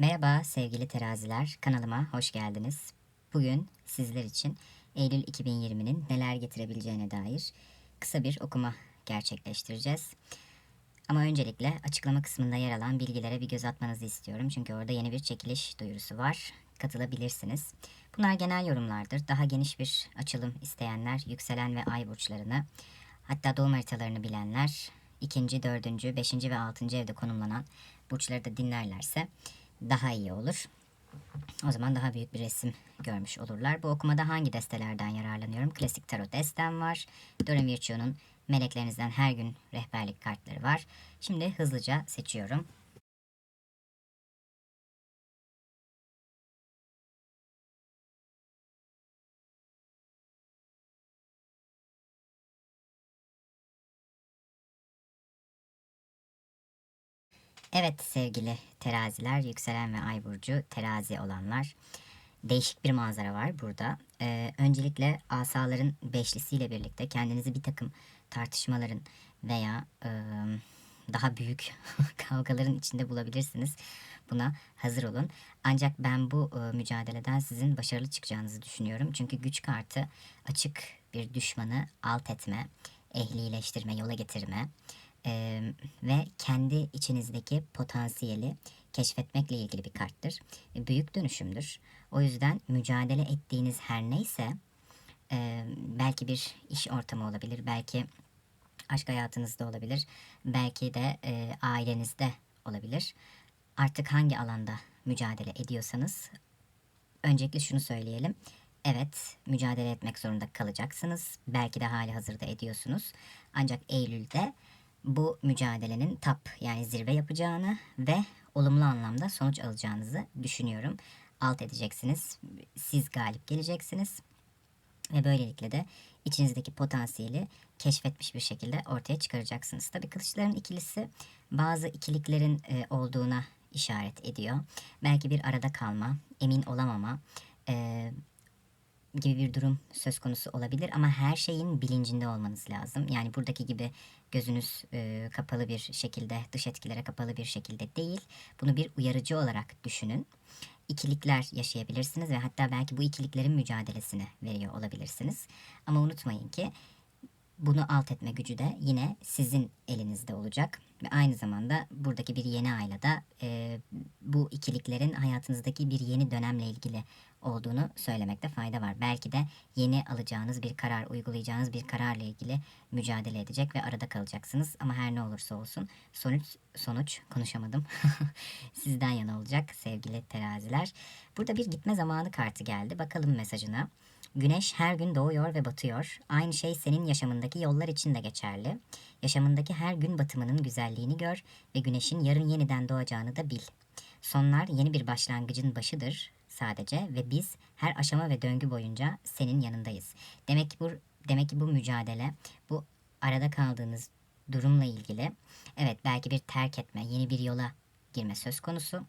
Merhaba sevgili teraziler, kanalıma hoş geldiniz. Bugün sizler için Eylül 2020'nin neler getirebileceğine dair kısa bir okuma gerçekleştireceğiz. Ama öncelikle açıklama kısmında yer alan bilgilere bir göz atmanızı istiyorum. Çünkü orada yeni bir çekiliş duyurusu var. Katılabilirsiniz. Bunlar genel yorumlardır. Daha geniş bir açılım isteyenler yükselen ve ay burçlarını hatta doğum haritalarını bilenler ikinci, dördüncü, beşinci ve altıncı evde konumlanan burçları da dinlerlerse daha iyi olur. O zaman daha büyük bir resim görmüş olurlar. Bu okumada hangi destelerden yararlanıyorum? Klasik tarot destem var. Doreen Virtue'nun meleklerinizden her gün rehberlik kartları var. Şimdi hızlıca seçiyorum. Evet sevgili teraziler, yükselen ve ay burcu terazi olanlar. Değişik bir manzara var burada. Ee, öncelikle asaların beşlisiyle birlikte kendinizi bir takım tartışmaların veya e, daha büyük kavgaların içinde bulabilirsiniz. Buna hazır olun. Ancak ben bu e, mücadeleden sizin başarılı çıkacağınızı düşünüyorum. Çünkü güç kartı açık bir düşmanı alt etme, ehlileştirme, yola getirme e, ve kendi içinizdeki potansiyeli keşfetmekle ilgili bir karttır. E, büyük dönüşümdür. O yüzden mücadele ettiğiniz her neyse e, belki bir iş ortamı olabilir, belki aşk hayatınızda olabilir, belki de e, ailenizde olabilir. Artık hangi alanda mücadele ediyorsanız öncelikle şunu söyleyelim. Evet, mücadele etmek zorunda kalacaksınız. Belki de hali hazırda ediyorsunuz. Ancak Eylül'de bu mücadelenin tap yani zirve yapacağını ve olumlu anlamda sonuç alacağınızı düşünüyorum. Alt edeceksiniz. Siz galip geleceksiniz. Ve böylelikle de içinizdeki potansiyeli keşfetmiş bir şekilde ortaya çıkaracaksınız. Tabii kılıçların ikilisi bazı ikiliklerin e, olduğuna işaret ediyor. Belki bir arada kalma, emin olamama, e, gibi bir durum söz konusu olabilir ama her şeyin bilincinde olmanız lazım. Yani buradaki gibi gözünüz e, kapalı bir şekilde, dış etkilere kapalı bir şekilde değil. Bunu bir uyarıcı olarak düşünün. İkilikler yaşayabilirsiniz ve hatta belki bu ikiliklerin mücadelesini veriyor olabilirsiniz. Ama unutmayın ki bunu alt etme gücü de yine sizin elinizde olacak. Ve aynı zamanda buradaki bir yeni ayla da e, bu ikiliklerin hayatınızdaki bir yeni dönemle ilgili olduğunu söylemekte fayda var. Belki de yeni alacağınız bir karar, uygulayacağınız bir kararla ilgili mücadele edecek ve arada kalacaksınız. Ama her ne olursa olsun sonuç sonuç konuşamadım. Sizden yana olacak sevgili teraziler. Burada bir gitme zamanı kartı geldi. Bakalım mesajına. Güneş her gün doğuyor ve batıyor. Aynı şey senin yaşamındaki yollar için de geçerli. Yaşamındaki her gün batımının güzelliğini gör ve güneşin yarın yeniden doğacağını da bil. Sonlar yeni bir başlangıcın başıdır sadece ve biz her aşama ve döngü boyunca senin yanındayız. Demek ki bu demek ki bu mücadele, bu arada kaldığınız durumla ilgili evet belki bir terk etme, yeni bir yola girme söz konusu.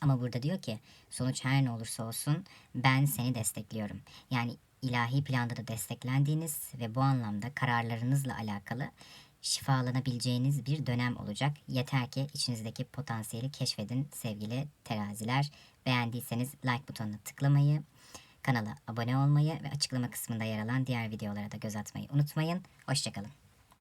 Ama burada diyor ki sonuç her ne olursa olsun ben seni destekliyorum. Yani ilahi planda da desteklendiğiniz ve bu anlamda kararlarınızla alakalı şifalanabileceğiniz bir dönem olacak. Yeter ki içinizdeki potansiyeli keşfedin sevgili teraziler. Beğendiyseniz like butonuna tıklamayı, kanala abone olmayı ve açıklama kısmında yer alan diğer videolara da göz atmayı unutmayın. Hoşçakalın.